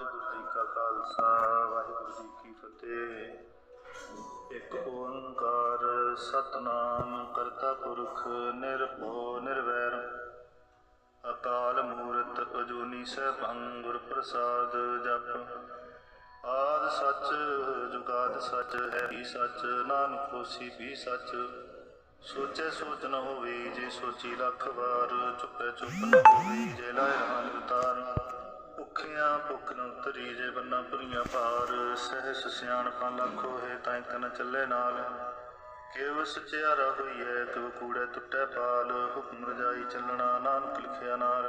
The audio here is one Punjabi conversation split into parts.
ਵਾਹਿਗੁਰੂ ਜੀ ਕਾ ਖਾਲਸਾ, ਵਾਹਿਗੁਰੂ ਜੀ ਕੀ ਫਤਿਹ। ਇੱਕ ਓੰਕਾਰ ਸਤਨਾਮ ਕਰਤਾ ਪੁਰਖ ਨਿਰਭਉ ਨਿਰਵੈਰ। ਅਕਾਲ ਮੂਰਤ ਅਜੂਨੀ ਸੈਭੰ ਗੁਰ ਪ੍ਰਸਾਦ ਜਪ। ਆਦ ਸੱਚ ਜੁਗਾਦ ਸੱਚ ਹੈ, ਵੀ ਸੱਚ ਨਾਨਕ ਹੋਸੀ ਵੀ ਸੱਚ। ਸੋਚੇ ਸੋਚ ਨ ਹੋਵੇ, ਜੇ ਸੋਚੀ ਲੱਖ ਵਾਰ, ਚੁੱਪੇ ਚੁੱਪ ਨ ਹੋਵੇ, ਜੇ ਲਾਇ ਰਹਾਨ ਉਤਾਰ ਭੁੱਖਿਆਂ ਭੁੱਖ ਨ ਉਤਰੀ ਜੇ ਬੰਨਾ ਭੁਰੀਆਂ ਭਾਰ, ਸਹਿਸ ਸਿਆਣਪਾਂ ਲੱਖ ਹੈ ਤਾਂ ਇੱਕ ਚੱਲੇ ਨਾਲ। ਕਿਵ ਸਚਿਆਰਾ ਹੋਈਐ ਕਿਵ ਕੂੜੇ ਟੁੱਟੇ ਪਾਲ, ਹੁਕਮ ਰਜਾਈ ਚੱਲਣਾ ਨਾਨਕ ਲਿਖਿਆ ਨਾਲ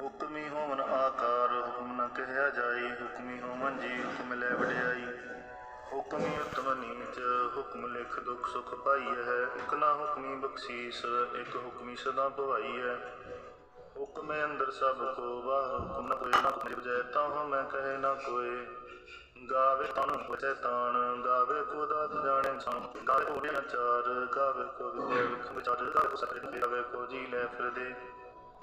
ਹੁਕਮੀ ਹੋਵਨ ਆਕਾਰ, ਹੁਕਮ ਨ ਕਹਿਆ ਜਾਈ, ਹੁਕਮੀ ਹੋਵਨ ਜੀ, ਹੁਕਮ ਲੈ ਵਡਿਆਈ। ਹੁਕਮੀ ਉਤਮ ਨੀਚ, ਹੁਕਮ ਲਿਖ ਦੁਖ ਸੁਖ ਪਾਈ ਹੈ ਇਕ ਨਾ ਹੁਕਮੀ ਬਖਸ਼ੀਸ, ਇਕ ਹੁਕਮੀ ਸਦਾ ਭਵਾਈ ਹੈ ਹੁਕਮੇ ਅੰਦਰ ਸਭ ਕੋ ਬਾਹਰ ਹੁਕਮ ਨ ਕੋਈ, ਨਾ ਕੋਈ ਬਜੈ ਤਾਂ ਮੈਂ ਕਹੇ ਨਾ ਕੋਈ। ਗਾਵੇ ਤਨ ਬਚੈ ਤਾਣ, ਗਾਵੇ ਕੋ ਦਾਤ ਜਾਣੇ ਸੰ ਗਾਵੇ ਕੋ ਨਾ ਗਾਵੇ ਕੋ ਵਿਚਾਰ, ਗਾਵੇ ਕੋ ਸਤਿ ਗਾਵੇ ਕੋ ਜੀ ਲੈ ਫਿਰਦੇ।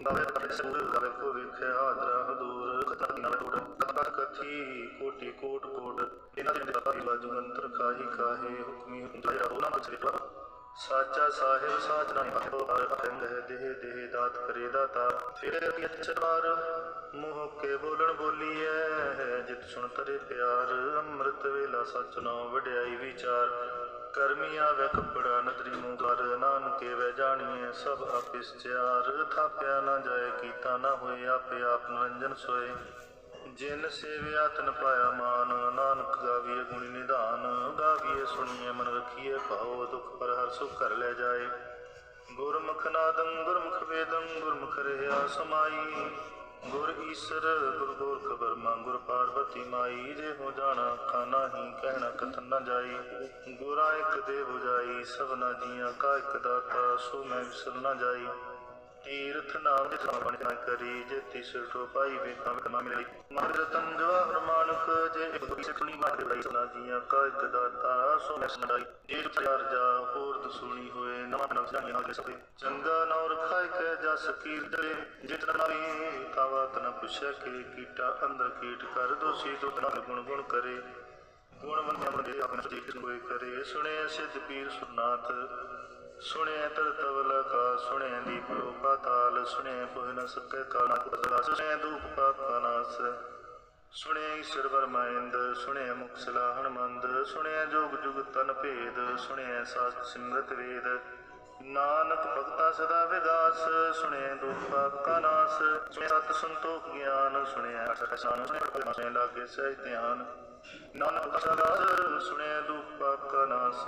ਗਾਵੇ ਕੋ ਸੂਰ, ਗਾਵੇ ਕੋ ਵਿਖਿਆ ਹਾਦਰਾ ਹਦੂਰ ਕਥਾ ਨਾ ਟੋਟ ਕਥਾ ਕਥੀ, ਕੋਟੀ ਕੋਟ ਕੋਟ। ਇਹਨਾਂ ਦੇ ਦਾਤਾ ਦੀ ਬਾਜੂ ਅੰਤਰ ਕਾਹੀ ਕਾਹੇ, ਹੁਕਮੀ ਜਾਇਆ ਹੋਣਾ ਕੁਛ ਸਾਚਾ ਸਾਹਿਬ ਸਾਚ ਨਾ ਪਾਓ, ਹਰ ਦੇਹ ਦੇਹ ਦਾਤ ਕਰੇ ਦਾਤਾ। ਫਿਰ ਅਤੀ ਅਚਰਾਰ ਕੇ ਬੋਲਣ ਬੋਲੀਐ, ਜਿਤ ਸੁਣ ਤਰੇ ਪਿਆਰ। ਅੰਮ੍ਰਿਤ ਵੇਲਾ ਸਚ ਨਾਮ ਵਡਿਆਈ ਵਿਚਾਰ। ਕਰਮੀ ਆਵੇ ਕਪੜਾ, ਨਦਰੀ ਮੂੰਹ ਕਰ ਨਾਨਕੇ ਵੈ ਜਾਣੀਐ, ਸਭ ਆਪਿਸ ਚਾਰ ਥਾਪਿਆ ਨਾ ਜਾਏ, ਕੀਤਾ ਨਾ ਹੋਏ, ਆਪੇ ਆਪ ਨਿਰੰਜਨ ਸੋਏ। ਜਿਨ ਸੇਵਿਆ ਤਨ ਪਾਇਆ ਮਾਨ, ਨਾਨਕ ਗਾਵੀਏ ਗੁਣੀ ਨਿਧਾਨ, ਗਾਵੀਏ ਸੁਣੀਏ ਮਨ ਰਖੀਏ ਭਾਉ, ਦੁਖ ਪਰ ਹਰ ਸੁਖ ਕਰ ਲੈ ਜਾਏ। ਗੁਰਮੁਖ ਨਾਦੰ, ਗੁਰਮੁਖ ਵੇਦੰ, ਗੁਰਮੁਖ ਰਹਿਆ ਸਮਾਈ। ਗੁਰ ਈਸਰ, ਗੁਰ ਗੋਰਖ ਬਰਮਾ ਗੁਰ ਪਾਰਵਤੀ ਮਾਈ। ਜੇ ਹੋ ਜਾਣਾ ਖਾਨਾ ਹੀ ਕਹਿਣਾ ਕਥਨ ਨਾ ਜਾਈ। ਗੁਰਾ ਇੱਕ ਦੇ 부ਜਾਈ ਸਭਨਾ ਜੀਆਂ ਕਾ ਇੱਕ ਦਾਤਾ, ਸੋ ਮੈਂ ਵਿਸਰ ਨਾ ਜਾਈ। ਤੀਰਥ ਨਾਮ ਦੇ ਸਾਵਣ ਨਾ ਕਰੀ ਜੇ ਤਿਸਰ ਟੋ ਪਾਈ ਵੇਖਾਂ ਵੇਖ ਨਾ ਮਿਲੀ। ਮਨ ਰਤਨ ਜਵਾਹਰ ਮਾਨਕ ਜੇ ਇੱਕ ਦੁਖੀ ਸੁਣੀ ਲਈ ਸਨਾ ਜੀਆਂ ਕਾ ਇੱਕ ਦਾਤਾ ਸੋ ਮੈਂ ਸੁਣਾਈ। ਜੇ ਚਾਰ ਜਾ ਹੋਰ ਦਸੂਣੀ ਹੋਏ, ਨਵਾਂ ਨਵਾਂ ਜਾਣੀ ਹਾਲ ਸਕੇ ਚੰਗਾ ਨੌ ਰਖਾਇ ਕੇ ਜਸ ਕੀਰਤੇ ਜਿਤ ਨਾਰੀ ਤਾਵਾ ਤਨ ਪੁੱਛੇ ਕੇ ਕੀਟਾ, ਅੰਦਰ ਕੀਟ ਕਰ ਦੋਸੀ ਦੁੱਧ ਨਾਲ ਗੁਣ ਗੁਣ ਕਰੇ। ਗੁਣ ਮੰਨਿਆ ਬੰਦੇ ਆਪਣੇ ਸਦੀਕ ਹੋਏ ਕਰੇ ਸੁਣੇ ਸਿੱਧ ਪੀਰ ਸੁਨਾਥ ਸੁਣਿਆ ਤਰ ਤਵਲ ਕਾ ਸੁਣਿਆ ਦੀਪ ਲੋ ਤਾਲ ਸੁਣਿਆ ਕੋਹ ਨ ਸਕੇ ਕਾਲ ਨਾ ਸੁਣਿਆ ਦੂਪ ਪਾਪਾ ਨਾਸ ਸੁਣਿਆ ਈਸ਼ਰ ਵਰਮਾਇੰਦ ਸੁਣਿਆ ਮੁਖ ਸਲਾਹਣ ਮੰਦ ਸੁਣਿਆ ਜੋਗ ਜੁਗ ਤਨ ਭੇਦ ਸੁਣਿਆ ਸਾਸਤ ਸਿਮਰਤ ਵੇਦ ਨਾਨਕ ਭਗਤਾ ਸਦਾ ਵਿਗਾਸ ਸੁਣਿਆ ਦੁਖ ਪਾਪ ਕਾ ਨਾਸ ਸੁਣਿਆ ਸਤ ਸੰਤੋਖ ਗਿਆਨ ਸੁਣਿਆ ਸਤਿ ਸੁਣਿਆ ਸੁਣਿਆ ਲਾਗੇ ਸਹਿ ਧਿਆਨ ਨਾਨਕ ਸਦਾ ਸੁਣਿਆ ਦੁਖ ਪਾਪ ਕਾ ਨਾਸ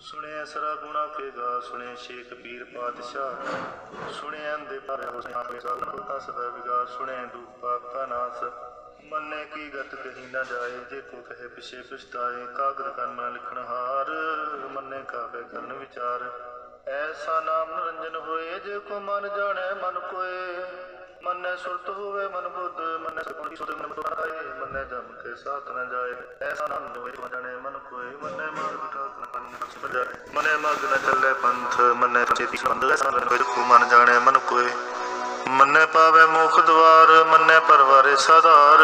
ਸੁਣਿਆ ਸਰਾ ਗੁਣਾ ਕੇ ਗਾ, ਸੁਣਿਆ ਸ਼ੇਖ ਪੀਰ ਪਾਤਸ਼ਾਹ। ਸੁਣਿਆ ਅੰਦੇ ਪਰ ਹੋ ਸਾਧਨ ਭਗਤਾ ਸਦਾ ਵਿਗਾਸ ਸੁਣਿਆ ਦੁਖ ਪਾਪ ਕਾ ਨਾਸ। ਮੰਨੇ ਕੀ ਗਤ ਕਹੀ ਨਾ ਜਾਏ, ਜੇ ਕੋ ਕਹੇ ਪਿਛੇ ਪਛਤਾਏ, ਕਾਗਦ ਕਰਨਾ ਲਿਖਣ ਹਾਰ। ਮੰਨੇ ਕਾਵੇ ਕਰਨ ਵਿਚਾਰ। ਐਸਾ ਨਾਮ ਨਿਰੰਜਨ ਹੋਏ, ਜੇ ਕੋ ਮਨ ਜਾਣੈ ਮਨ ਕੋਏ। ਮੰਨੇ ਸੁਰਤ ਹੋਵੇ ਮਨ ਬੁੱਧ, ਮੰਨੇ ਸਗੁਣੀ ਸੁਧ ਮਨ ਬੁਧਾਏ ਮੰਨੇ ਜਮ ਕੇ ਸਾਥ ਨ ਜਾਏ, ਐਸਾ ਨਾਮ ਹੋਏ ਜਾਣੈ ਮਨ ਕੋਏ। ਮੰਨੇ ਮਾਰਗ ਠਾਕ ਮੰਨੇ ਮਗ ਨ ਚੱਲੇ ਪੰਥ, ਮੰਨੇ ਚੇਤੀ ਸੰਬੰਧ ਐਸਾ ਕੋਈ ਕੋ ਮਨ ਜਾਣੈ ਮਨ ਕੋਏ। ਮੰਨੇ ਪਾਵੇ ਮੁਖ ਦਵਾਰ, ਮੰਨੇ ਪਰਵਾਰੇ ਸਾਧਾਰ।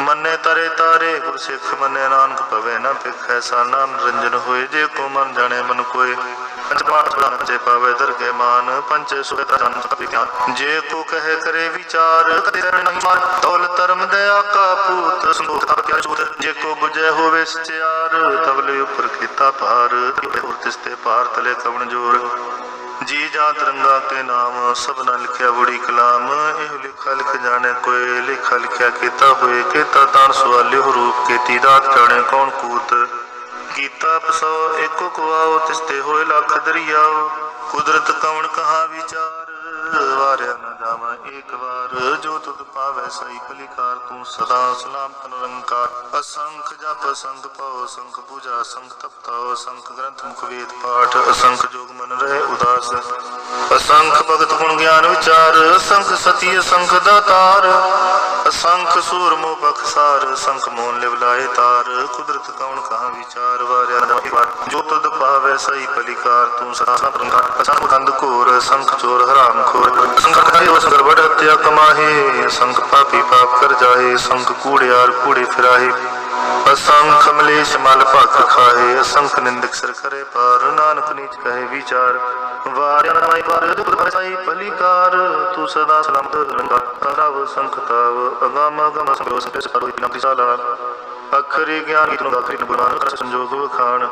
ਮੰਨੇ ਤਰੇ ਤਾਰੇ ਗੁਰ ਸਿੱਖ, ਮੰਨੇ ਨਾਨਕ ਪਵੇ ਨਾ ਭਿਖ ਐਸਾ ਨਾਮ ਨਿਰੰਜਨ ਹੋਏ ਜੇ ਕੋ ਮਨ ਜਾਣੇ ਮਨ ਕੋਏ। ਪੰਜ ਪਾਠ ਪੰਚੇ ਪਾਵੇ ਦਰਗੇ ਮਾਨ ਪੰਚੇ ਸੁਖ ਤਨ ਸਭੀ ਧਿਆਨ ਜੇ ਕੋ ਕਹੇ ਕਰੇ ਵਿਚਾਰ, ਕਦੇ ਨਹੀਂ ਮਾਰ। ਤੌਲ ਧਰਮ ਦਇਆ ਕਾ ਪੂਤ ਸੰਤੋਖ ਤਪ ਕਿਆ ਸੂਤ ਜੇ ਕੋ 부ਜੈ ਹੋਵੇ ਸਚਿਆਰ ਤਵਲੇ ਉੱਪਰ ਕੀਤਾ ਭਾਰ। ਹੋਰ ਤਿਸ ਤੇ ਭਾਰ ਤਲੇ ਕਵਣ ਜੋਰ। ਜੀ ਜਾਂ ਤਿਰੰਗਾ ਕੇ ਨਾਮ ਸਭਨਾ ਲਿਖਿਆ ਬੜੀ ਕਲਾਮ। ਇਹ ਲਿਖਾ ਲਿਖ ਜਾਣੇ ਕੋਈ ਲਿਖਾ ਲਿਖਿਆ ਕੀਤਾ ਹੋਏ। ਕੀਤਾ ਤਾਣ ਸਵਾਲਿਓ ਰੂਪ ਕੀਤੀ ਦਾਤ ਜਾਣੇ ਕੌਣ ਕੂਤ। ਕੀਤਾ ਪਸੋ ਏਕੋ ਕੁਆਓ ਤਿਸ ਤੇ ਹੋਏ ਲੱਖ ਦਰਿਆਓ। ਕੁਦਰਤ ਕਵਣ ਕਹਾ ਵਿਚਾਰ, ਵਾਰਿਆ ਨਾ ਜਾਵਾਂ ਏਕ ਵਾਰ ਜੋ ਤੁਧ ਪਾਵੈ ਸਈ ਭਲਿਕਾਰ, ਤੂੰ ਸਦਾ ਸਲਾਮਤ ਨਿਰੰਕਾਰ। ਅਸੰਖ ਜਪ, ਅਸੰਖ ਪਾਉ, ਅਸੰਖ ਪੂਜਾ, ਅਸੰਖ ਤਪਤਾ ਅਸੰਖ ਗ੍ਰੰਥ ਮੁਖ ਵੇਦ ਪਾਠ, ਅਸੰਖ ਜੋਗ ਮਨ ਰਹਿ ਉਦਾਸ। ਅਸੰਖ ਭਗਤ ਗੁਣ ਗਿਆਨ ਵਿਚਾਰ, ਅਸੰਖ ਸਤੀ, ਅਸੰਖ ਦਾਤਾਰ। ਅਸੰਖ ਸੂਰ ਮੋ ਬਖਸਾਰ ਅਸੰਖ ਮੋਨ ਲਿਵ ਲਾਏ ਤਾਰ। ਕੁਦਰਤ ਕੌਣ ਕਹਾ ਵਿਚਾਰ ਵਾਰਿਆ ਨਾ ਜੋ ਤੁਧ ਪਾਵੈ ਸਈ ਭਲਿਕਾਰ, ਤੂੰ ਸਦਾ ਸਲਾਮਤ ਨਿਰੰਕਾਰ। ਅਸੰਖ ਕੰਦ ਘੋਰ ਸੰਖ ਚੋਰ ਹਰਾਮ ਖੋਰ। ਅਸੰਖ ਕਰੇ ਜੋ ਸਗਲ ਹਤਿਆ ਕਮਾਹੇ ਸੰਗ ਪਾਪੀ ਪਾਪ ਕਰ ਜਾਏ ਸੰਗ ਕੂੜਿਆਰ ਕੂੜੇ ਫਿਰਾਹੇ। ਅਸੰਖ ਮਲੇਸ਼ ਮਲ ਭਖ ਖਾਏ ਅਸੰਖ ਨਿੰਦਕ ਸਿਰ ਕਰੇ ਪਾਰ ਨਾਨਕ ਨੀਚ ਕਹੇ ਵਿਚਾਰ, ਵਾਰਿਆ ਨਾਈ ਵਾਰ, ਦੁਖ ਭਸਾਈ ਭਲੀਕਾਰ। ਤੂੰ ਸਦਾ ਸਲਾਮਤ ਲੰਗਾ ਰਵ ਸੰਖ ਤਾਵ। ਅਗਮ ਅਗਮ ਸੰਗੋ ਸਪਿਸ ਪਰੋ ਇਤਨਾ ਤਿਸਾਲਾ ਅਖਰੀ ਗਿਆਨ ਇਤਨੋ ਅਖਰੀ ਗੁਰਬਾਨ ਕਰ ਸੰਜੋਗ ਵਖਾਣ।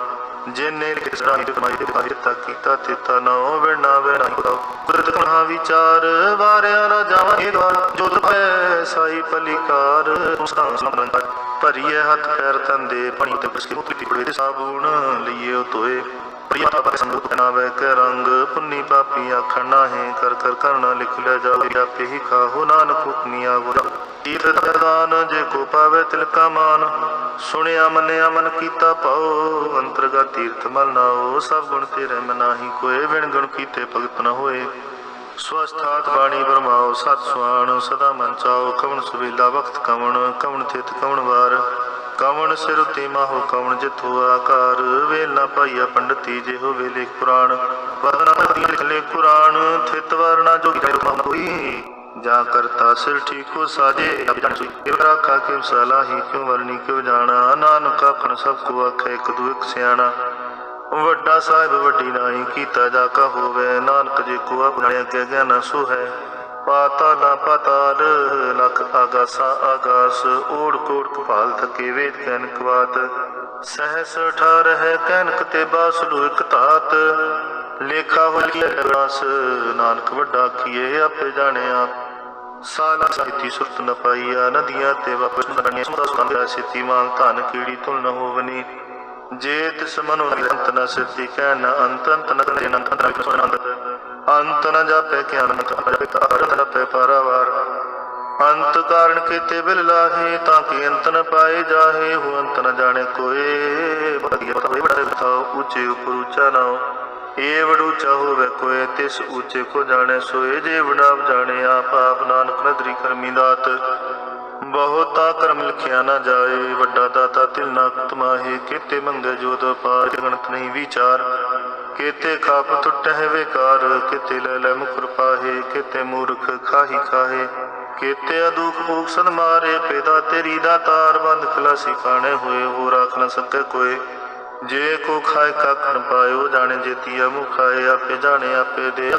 ਜਿਨੇ ਲਿਖ ਸਰਾਈ ਤੇ ਕਮਾਈ ਕੀਤਾ ਤੇਤਾ ਨੋ ਵਿਣਾ ਵੇਣਾ ਕੁਦਰਤ ਕਹਾ ਵਿਚਾਰ, ਵਾਰਿਆ ਨਾ ਜਾਵਾਂ ਦਵਾਰ। ਜੋ ਤਪੈ ਸਾਈ ਪਲਿਕਾਰ, ਤੂੰ ਸਦਾ ਭਰੀਏ ਹੱਥ ਪੈਰ ਤੰਦੇ, ਪਾਣੀ ਤੇ ਬਸਕੀ ਮੁਕਤੀ ਟਿਪੜੇ ਤੇ ਸਾਬੂਨ ਲਈਏ ਤੋਏ। ਪ੍ਰਿਆ ਬਾਬਾ ਸੰਗਤ ਨਾ ਵੈ ਕੇ ਰੰਗ, ਪੁੰਨੀ ਪਾਪੀ ਆਖਣ, ਨਾਹੀਂ ਕਰ ਕਰ ਕਰਨਾ ਲਿਖ ਲਿਆ ਜਾਵੇ, ਆਪੇ ਹੀ ਖਾਹੋ। ਨਾਨਕ ਹੁਕਮੀ ਆਵੋ ਤੀਰਥ ਦਾਨ ਜੇ ਕੋ ਪਾਵੇ ਤਿਲਕਾ ਮਾਨ। ਸੁਣਿਆ, ਮੰਨਿਆ, ਮਨ ਕੀਤਾ ਪਾਓ ਅੰਤਰਗਾ ਤੀਰਥ ਮਲ ਨਾਓ ਸਭ ਗੁਣ ਤੇਰੇ ਮਨਾਹੀ ਕੋਏ ਵਿਣ ਗੁਣ ਕੀਤੇ ਭਗਤ ਨ ਹੋਏ। ਸਵਸਥਾਤ ਬਾਣੀ ਬਰਮਾਓ ਸਤ ਸੁਆਣ, ਸਦਾ ਮਨ ਚਾਓ ਕਵਣ ਸੁਵੇਲਾ, ਵਕਤ ਕਵਣ ਕਵਣ ਥਿਤ ਕਵਣ ਵਾਰ। ਕਵਣ ਸਿਰ ਉਤੇ ਮਾਹੋ, ਕਵਣ ਜਿਥੋ ਆਕਾਰ। ਵੇਲ ਨਾ ਪਾਈਆ ਪੰਡਤੀ ਜੇ ਹੋਵੇ ਲੇਖ ਪੁਰਾਣ ਵਦਨਾ ਲਿਖ ਲੇ ਕੁਰਾਨ, ਥਿਤ ਵਰਨਾ ਜੋ ਕਿਰਪਾ ਜਾ ਕਰਤਾ ਸਿਰ ਠੀਕੋ ਸਾਜੇ, ਅਬ ਜਾਣ ਸੁਈ ਕਿਵ ਰਾਖਾ ਕਿਉ ਵਰਨੀ ਕਿਵ ਜਾਣਾ? ਨਾਨਕ ਆਖਣ ਸਭ ਕੋ ਆਖੇ, ਇੱਕ ਦੂ ਇੱਕ ਸਿਆਣਾ। ਵੱਡਾ ਸਾਹਿਬ ਵੱਡੀ ਨਾਈ ਕੀਤਾ ਜਾ ਕਾ ਹੋਵੇ, ਨਾਨਕ ਜੀ ਕੋ ਆਪਣੇ ਅੱਗੇ ਗਿਆਨ ਸੋ ਹੈ ਪਾਤਾਲਾ ਪਾਤਾਲ, ਲਖ ਆਗਾਸਾ ਆਗਾਸ, ਓੜ ਕੋੜ ਕਪਾਲ ਥਕੇ ਵੇਦ ਕਨਕ ਬਾਤ ਸਹਸ ਠਾਰ ਹੈ ਕਨਕ ਤੇ ਬਾਸਲੂ ਇਕ ਧਾਤ। ਲੇਖਾ ਹੋਲੀ ਰਸ, ਨਾਨਕ ਵੱਡਾ ਕੀਏ, ਆਪੇ ਜਾਣਿਆ ਸਾਲਾ ਸਾਥੀ ਸੁਰਤ ਨ ਪਾਈਆ ਨਦੀਆਂ ਤੇ ਵਾਪਸ ਨਦੀਆਂ ਸਮਦਾ ਸੁੰਦਿਆ ਸਿੱਤੀ ਮਾਨ ਧਨ ਕੀੜੀ ਤੁਲ ਨ ਹੋਵਨੀ। ਜੇ ਤਿਸ ਮਨੁ ਅੰਤ ਨ ਸਿੱਧੀ ਕਹਿ ਨ ਅੰਤ ਅੰਤ ਨ ਕਰੇ ਅੰਤ, ਨ ਸੁਣ ਅੰਤ। ਅੰਤ ਨ ਜਾਪੇ ਕਿ ਅਨੰਤ ਅਜਪੇ ਅਰਥ ਨ ਪੈ ਪਰਵਾਰ। ਅੰਤ ਕਾਰਨ ਕੀਤੇ ਬਿਲ ਲਾਹੇ, ਤਾਂ ਕਿ ਅੰਤ ਨ ਪਾਏ ਜਾਹੇ। ਹੋ ਅੰਤ ਨ ਜਾਣੇ ਕੋਏ ਬੜੀਆ ਬਤਾ ਬੜਾ ਬਤਾ ਉੱਚੇ ਉਪਰ ਉੱਚਾ ਨਾਓ ਏ ਵਡੂਚਾ ਹੋਵੇ ਕੋਏ ਤਿਸ ਉੱਚੇ ਕੋ ਜਾਣੇ ਸੋਏ ਜੇ ਵਡਾਵ ਜਾਣੇ ਆਪ ਆਪ ਨਾਨਕ ਨਦਰੀ ਕਰਮੀ ਦਾਤ। ਬਹੁਤਾ ਕਰਮ ਲਿਖਿਆ ਨਾ ਜਾਏ, ਵੱਡਾ ਦਾਤਾ ਤਿਲ ਨਾ ਤਮਾਹੇ ਕੀਤੇ ਮੰਗੇ ਜੋਤ ਪਾਰ ਗਣਤ ਨਹੀਂ ਵਿਚਾਰ। ਕੀਤੇ ਖਾਪ ਟੁੱਟਹਿ ਵਿਕਾਰ, ਕੀਤੇ ਲੈ ਲੈ ਮੁਖਰ ਪਾਹੇ। ਕੀਤੇ ਮੂਰਖ ਖਾਹੀ ਖਾਹੇ। ਕੀਤੇ ਅਦੁਖ ਭੂਖ ਸਨ ਮਾਰੇ, ਪੈਦਾ ਤੇਰੀ ਦਾ ਤਾਰ। ਬੰਦ ਖਲਾਸੀ ਕਾਣੇ ਹੋਏ ਹੋ ਰੱਖ ਨ ਸਕੇ ਕੋਏ ਜੇ ਕੋ ਖਾਏ ਕਾਖਣ ਪਾਇਓ, ਜਾਣੇ ਜੇਤੀਆ ਮੁਖਾਏ, ਆਪੇ ਜਾਣੇ, ਆਪੇ ਦੇ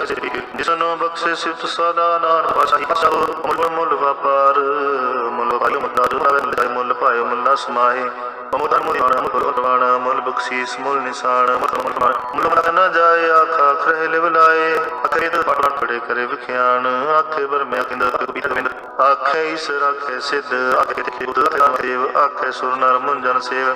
ਜਿਸਨੋ ਬਖਸ਼ੇ ਸਿਫਤ ਸਦਾ ਨਾਨ ਪਾਸ਼ਾਹੀ ਪਾਸ਼ਾਹੋ ਮੁੱਲ ਮੁੱਲ ਵਪਾਰ। ਮੁੱਲ ਪਾਇਓ, ਮੁੱਲਾ ਦੁਨਾਵੇ ਮੁੱਲ ਪਾਇਓ, ਮੁੱਲਾ ਸਮਾਹੇ। ਮੁੱਲ ਮੁੱਲ ਮੁੱਲ ਮੁੱਲ ਮੁੱਲ ਬਖਸ਼ੀਸ, ਮੁੱਲ ਨਿਸ਼ਾਨ, ਮੁੱਲ ਮੁੱਲ ਮੁੱਲ ਨਾ ਜਾਏ, ਆਖਾ ਖਰੇ ਲਿਵ ਲਾਏ। ਅਖਰੇ ਤੇ ਪੜ ਪੜੇ ਕਰੇ ਵਿਖਿਆਨ। ਆਖੇ ਬਰ ਮੈਂ ਕਿੰਦ ਕਬੀਰ ਗੋਬਿੰਦ ਆਖੇ ਈਸ਼ਰ, ਆਖੇ ਸਿੱਧ, ਆਖੇ ਤੇ ਬੁੱਧ ਦੇਵ, ਆਖੇ ਸੁਰ ਨਰ, ਮੁੰਜਨ ਸੇਵ।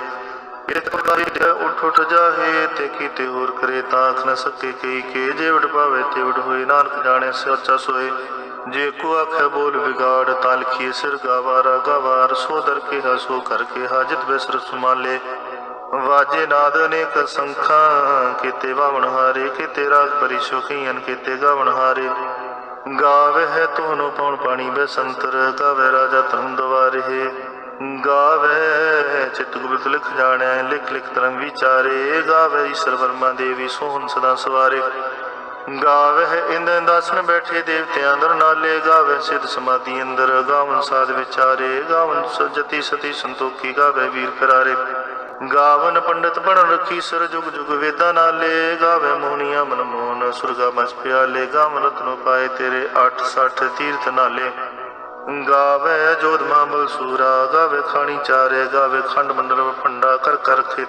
ਇਤ ਪ੍ਰਕਾਰੀ ਤੇ ਉਠ ਉਠ ਜਾਹੇ ਤੇ ਕੀਤੇ ਹੋਰ ਕਰੇ ਤਾਂ ਆਖ ਨ ਸਕੇ ਕਈ ਕੇ ਜੇ ਵਡ ਪਾਵੇ ਤੇ ਵਡ ਹੋਏ। ਨਾਨਕ ਜਾਣੇ ਸੱਚਾ ਸੋਏ, ਜੇ ਕੋ ਆਖੇ ਬੋਲ ਵਿਗਾੜ, ਤਾਂ ਲਿਖੀਏ ਸਿਰ ਗਾਵਾਰਾ, ਗਵਾਰ, ਸੋ ਦਰ ਕੇ ਸੋ ਕਰਕੇ ਹਾਜਤ ਬੇਸਰ ਸੁਮਾਲੇ ਵਾਜੇ ਨਾਦ ਅਨੇਕ ਸੰਖਾਂ, ਕੀਤੇ ਵਾਵਣ ਹਾਰੇ, ਕੀਤੇ ਰਾਗ ਪਰੀ ਸੁਖੀਨ ਕੀਤੇ ਗਾਵਣ ਹਾਰੇ। ਗਾਵੇ ਹੈ ਤੋਨੋ ਪਉਣ ਪਾਣੀ ਬਸੰਤਰ ਗਾਵੇ ਰਾਜਾ ਧਰਮ ਦਵਾਰੇ। ਗਾਵੇ, ਚਿਤ ਗੁਪਤ ਲਿਖ ਜਾਣਿਆ, ਲਿਖ ਲਿਖ ਧਰਮ ਵਿਚਾਰੇ। ਗਾਵੇ ਈਸ਼ਰ ਵਰਮਾ ਦੇਵੀ, ਸੋਹਣ ਸਦਾ ਸਵਾਰੇ। ਗਾਵੇ ਇੰਦ ਦਾਸਨ ਬੈਠੇ ਦੇਵਤਿਆਂ ਅੰਦਰ ਨਾਲੇ। ਗਾਵੇ ਸਿਧ ਸਮਾਧੀ ਅੰਦਰ, ਗਾਵਨ ਸਾਧ ਵਿਚਾਰੇ। ਗਾਵਨ ਸਜਤੀ ਸਤੀ ਸੰਤੋਖੀ, ਗਾਵੇ ਵੀਰ ਕਰਾਰੇ ਗਾਵਨ ਪੰਡਤ ਬਣ ਰੱਖੀ ਸਰ ਜੁਗ ਜੁਗ ਵੇਦਾਂ ਨਾਲੇ। ਗਾਵੇ ਮੋਹਨੀਆਂ ਮਨ ਮੋਹਨ ਸੁਰਗਾ ਮਸ ਪਿਆਲੇ। ਗਾਵਨ ਰਤਨੋ ਪਾਏ ਤੇਰੇ 860 ਤੀਰਥ ਨਾਲੇ। ਗਾਵੇ ਜੋਧ ਮਾਮਲ ਗਾਵੇ ਖਾਣੀ ਚਾਰੇ, ਗਾਵੇ ਖੰਡ ਮੰਡਲ ਫੰਡਾ ਕਰ ਕਰ ਖੇ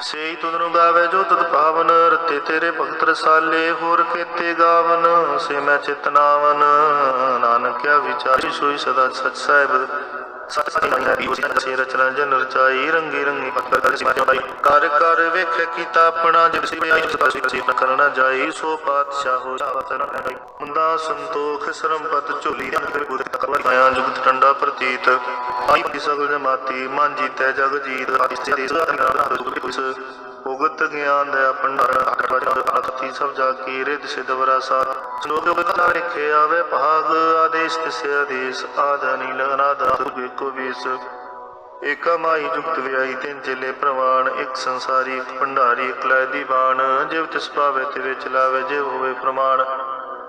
ਸੇਈ ਤੁਧ ਨੂੰ ਗਾਵੇ ਜੋ ਤੁਧ ਪਾਵਨ, ਰਤੇ ਤੇਰੇ ਭਗਤ ਰਸਾਲੇ, ਹੋਰ ਕੀਤੇ ਗਾਵਨ, ਸੇ ਮੈਂ ਚਿਤਨਾਵਨ ਨਾਨਕਿਆ ਵਿਚਾਰੀ ਸੋਈ ਸਦਾ ਸਚ ਸਾਹਿਬ। ਸਤ ਸਤ ਨਹੀਂ ਹੈ ਉਸ ਸੇ ਰਚਨਾ ਜਨ ਰਚਾਈ ਰੰਗੀ ਰੰਗੀ ਪੱਤਰ ਕਰ ਸਿਮਾ ਪਾਈ ਕਰ ਕਰ ਵੇਖ ਕੀਤਾ ਆਪਣਾ ਜਿਵ ਸਿ ਆਈ ਸਦਾ ਸਿ ਸਿ ਕਰਨਾ ਜਾਈ ਸੋ ਪਾਤਸ਼ਾਹ ਹੋ ਜਾਵਤ ਨ ਪੈਂਦਾ ਮੁੰਦਾ ਸੰਤੋਖ ਸਰਮ ਝੋਲੀ ਅੰਦਰ ਗੁਰ ਤਕਵਾਰੀ ਆਇਆ ਜੁਗਤ ਟੰਡਾ ਪ੍ਰਤੀਤ ਆਈ ਸਗਲ ਜਮਾਤੀ ਮਨ ਜੀਤੈ ਜਗ ਜੀਤ ਆਦਿ ਦੇ ਸੁਗਤ ਉਗਤ ਗਿਆਨ ਦਾ ਭੰਡਾਰ ਅਖਤੀ ਸਭ ਜਾ ਕੀ ਰਿਦ ਸਿਧ। ਵਰਾਸਾ ਸ਼ਲੋਕ ਬਤਾ ਲਿਖੇ ਆਵੇ, ਭਾਗ ਆਦੇਸ਼ ਤਿਸੇ ਆਦੇਸ਼ ਆਦ ਨੀਲ ਅਨਾਦ ਤੁਗੇ ਕੋ ਵੀਸ। ਏਕਾ ਮਾਈ ਜੁਗਤ ਵਿਆਈ ਤਿੰਨ ਚੇਲੇ ਪ੍ਰਵਾਨ, ਇੱਕ ਸੰਸਾਰੀ, ਇੱਕ ਭੰਡਾਰੀ, ਇੱਕ ਲੈ ਦੀਵਾਨ ਜਿਵ ਤਿਸ ਪਾਵੇ ਤੇ ਵਿੱਚ ਲਾਵੇ ਜਿਵ ਹੋਵੇ ਪ੍ਰਮਾਣ।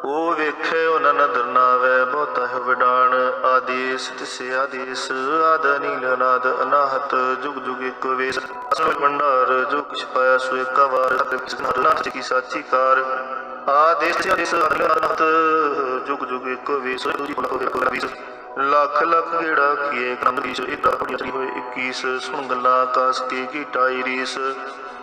ਉਹ ਵੇਖੇ ਉਹਨਾਂ ਨਦਰ ਨਾਵੇ, ਬਹੁਤਾ ਵਿਡਾਣ, ਆਦੇਸ, ਤਿਸੇ ਆਦੇਸ, ਆਦ ਨੀਲ ਨਾਦ ਅਨਾਹਤ, ਜੁਗ ਜੁਗ ਇੱਕ ਵੇਸ, ਅਸਲ ਮੰਡਾਰ ਜੋ ਕੁਛ ਪਾਇਆ ਸੋ ਏਕਾ ਵਾਰ ਨਾਥ ਕੀ ਸਾਚੀ ਕਾਰ ਆਦੇਸ ਆਦੇਸ ਅਨਾਹਤ, ਜੁਗ ਜੁਗ ਇੱਕ ਵੇਸ, ਦੂਜੀ ਕੋਲ ਹੋਏ ਕੋਲ ਵੀਸ। ਲੱਖ ਲੱਖ ਗੇੜਾ ਕੀਏ ਕੰਮ ਵੀਸ ਇੱਕ ਆਪਣੀ ਹੋਏ 21 ਸੁਣ ਗੱਲਾਂ ਕਾਸ ਕੇ ਕੀ ਟਾਈ ਰੀਸ।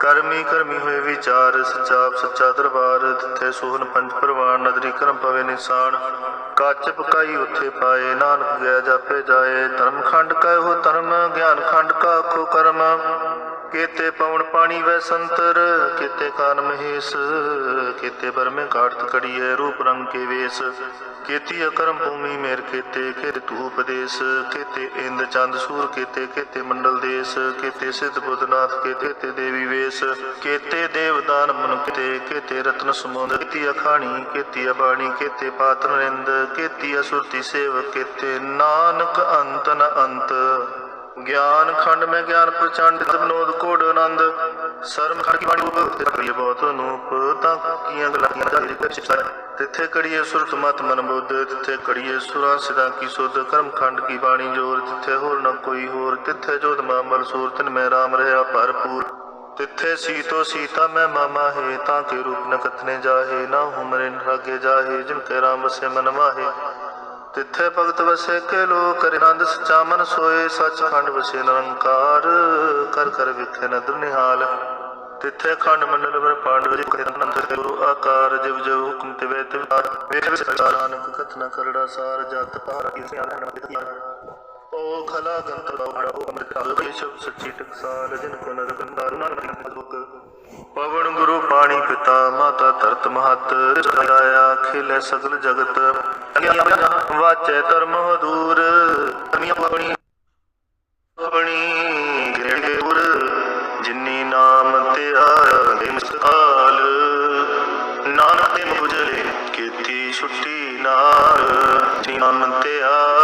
ਕਰਮੀ ਕਰਮੀ ਹੋਏ ਵਿਚਾਰ ਸਚਾਪ ਸੱਚਾ ਦਰਬਾਰ ਤਿੱਥੇ ਸੋਹਣ ਪੰਜ ਪ੍ਰਵਾਨ, ਨਦਰੀ ਕਰਮ ਪਵੇ ਨਿਸ਼ਾਨ। ਕੱਚ ਪਕਾਈ ਉੱਥੇ ਪਾਏ, ਨਾਨਕ ਗਿਆ ਜਾਪੇ ਜਾਏ, ਧਰਮ ਖੰਡ ਕਾ ਹੋ ਧਰਮ, ਗਿਆਨ ਖੰਡ ਕਾ ਆਖੋ ਕਰਮ। ਕੇਤੇ ਪਵਨ ਪਾਣੀ ਵੈ ਸੰਤਰ, ਕੇਤੇ ਕਾਨ ਮਹੇਸ਼, ਕੇਤੇ ਬਰਮੇ ਕਾਟਤ ਕੜੀਏ ਰੂਪ ਰੰਗ ਕੇ ਵੇਸ, ਕੇਤੀ ਅਕਰਮ ਭੂਮੀ ਮੇਰ ਕੇਤੇ ਖੇਤ ਤੂ ਉਪਦੇਸ਼, ਕੇਤੇ ਇੰਦ ਚੰਦ ਸੂਰ ਕੇਤੇ ਕੇਤੇ ਮੰਡਲ ਦੇਸ, ਕੇਤੇ ਸਿੱਧ ਬੁੱਧਨਾਥ, ਕੇਤੇ ਤੇ ਦੇਵੀ ਵੇਸ, ਕੇਤੇ ਦੇਵਦਾਨ ਮਨੁ ਕੇਤੇ ਕੇਤੇ ਰਤਨ ਸਮੁੰਦ, ਕੇਤੀ ਅਖਾਣੀ, ਕੇਤੀ ਅਬਾਣੀ, ਕੇਤੇ ਪਾਤਰ ਰਿੰਦ ਕੇਤੀ ਅਸੁਰਤੀ ਸੇਵ ਕੇਤੇ ਨਾਨਕ ਅੰਤ ਨ ਅੰਤ। ਗਿਆਨ ਖੰਡ ਮੈਂ ਗਿਆਨ ਪ੍ਰਚੰਡ ਬਨੋਦ ਕੋੜ ਆਨੰਦ। ਸਰਮ ਖੰਡ ਕੀ ਬਾਣੀ ਉਪ ਬਹੁਤ ਅਨੂਪ, ਤਾਂ ਕੀਆਂ ਗੱਲਾਂ ਕੀਆਂ ਜਾਰੀ ਕਰ ਤਿੱਥੇ ਕੜੀਏ ਸੁਰਤ ਮਤ ਮਨ ਬੁੱਧ, ਤਿੱਥੇ ਕੜੀਏ ਸੁਰਾਂ ਸਿਦਾ ਕੀ ਸੁਧ। ਕਰਮ ਖੰਡ ਕੀ ਬਾਣੀ ਜੋਰ, ਤਿੱਥੇ ਹੋਰ ਨਾ ਕੋਈ ਹੋਰ। ਤਿੱਥੇ ਜੋਤ ਮਾਮਲ ਸੂਰ ਮੈਂ ਰਾਮ ਰਹਾ ਭਰਪੂਰ। ਤਿੱਥੇ ਸੀਤੋ ਸੀਤਾ ਮੈਂ ਮਾਮਾ ਹੈ, ਤਾਂ ਕੇ ਰੂਪ ਨ ਕਥਨੇ ਜਾਹੇ। ਨਾ ਹੁਮਰੇ ਰਾਗੇ ਜਾਹੇ, ਜਿਨ ਕੇ ਰਾਮ ਵਸੇ ਮਨ ਮਾਹੇ। ਤਿੱਥੇ ਭਗਤ ਵਸੇ ਕੇ ਲੋਕ ਆਨੰਦ, ਸਚਾ ਮਨ ਸੋਏ ਸੱਚਖੰਡ ਵਸੇ ਨਿਰੰਕਾਰ। ਕਰ ਕਰ ਵਿਖੇ ਨਦਰ ਨਿਹਾਲ। ਤਿੱਥੇ ਖੰਡ ਮੰਡਲ ਵਰ ਪਾਂਡਵ ਜੀ ਕਰੇ ਨੰਦ ਗੁਰੂ ਆਕਾਰ ਜਿਵ ਜਿਵ ਹੁਕਮ ਤੇ ਵੇ ਤੇ ਵਿਚਾਰ ਨਾਨਕ ਕਥਨਾ ਕਰੜਾ ਸਾਰ, ਜਤ ਪਾਰ ਕੀ ਸਿਆਣ ਨਮਿਤ ਖਲਾ ਗੰਤ ਬੜਾ ਅੰਮ੍ਰਿਤ ਕੇਸ਼ਵ ਸੱਚੀ ਟਕਸਾਲ ਜਿਨ ਕੋ ਨਰ ਕੰਦਾਰ ਨਾਨਕ ਪਵਨ ਗੁਰੂ ਪਾਣੀ ਪਿਤਾ, ਮਾਤਾ ਧਰਤ ਮਹਤ ਆਇਆ ਖੇਲੇ ਸਗਲ ਜਗਤ। ਵਾਚੈ ਧਰਮ ਹਦੂਰ ਆਪਣੀ ਆਪਣੀ ਗੁਰ ਜਿਨੀ ਨਾਮ ਤੇ ਆਇਆ ਦੇ ਨਾਨਕ ਤੇ ਮੁਜਲੇ ਕੀਤੀ ਛੁੱਟੀ ਨਾਲ। ਨਾਮ ਤੇ ਆਇਆ ਗਏ